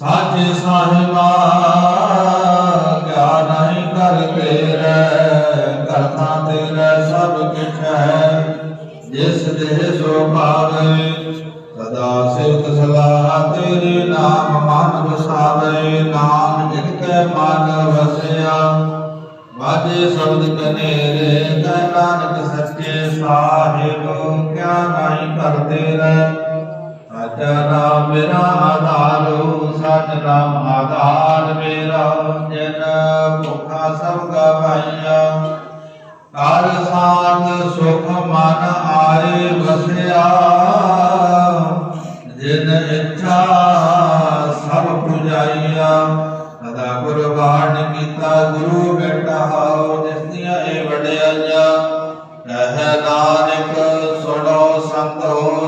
ਸਾਚੇ ਸਾਹਿਬਾ ਕਿਆ ਨਹੀਂ ਕਰ ਤੇਰੇ ਕਰਤਾ ਤੇਰੇ ਸਭ ਕਿਛ ਹੈ। ਜਿਸ ਦੇਹ ਸੋ ਪਾਵੇ, ਸਦਾ ਸਿਵਤ ਸਲਾਹ ਤੇਰੇ ਨਾਮ ਮਨ ਵਸਾਵੇ। ਨਾਮ ਜਿਨ ਕੈ ਮਨ ਵਸਿਆ, ਵਾਜੇ ਸ਼ਬਦ ਕਨੇਰੇ ਕੈ ਨਾਨਕ ਸੱਚੇ ਸਾਹਿਬ, ਕਿਆ ਨਹੀਂ ਕਰਦੇ ਰਹਿ ਸਾਚਾ ਨਾਮ ਮੇਰਾ ਨਾਮ ਆਧਾਰ ਮੇਰਾ, ਜਿਨ ਭੁਖਾ ਸਭ ਗਵਾਈਆ। ਕਰ ਸਾਥ ਸੁਖ ਮਨ ਆਏ ਵਸਿਆ। ਜਿਨ ਇੱਛਾ ਸਭ ਪੁਜਾਈਆ। ਸਦਾ ਕੁਰਬਾਨ ਕੀਤਾ ਗੁਰੂ ਬੇਟਾ ਹਉ, ਜਿਸ ਦੀਆਂ ਇਹ ਵਡਿਆਈਆਂ। ਕਹਿ ਨਾਨਕ ਸੁਣੋ ਸੰਤੋ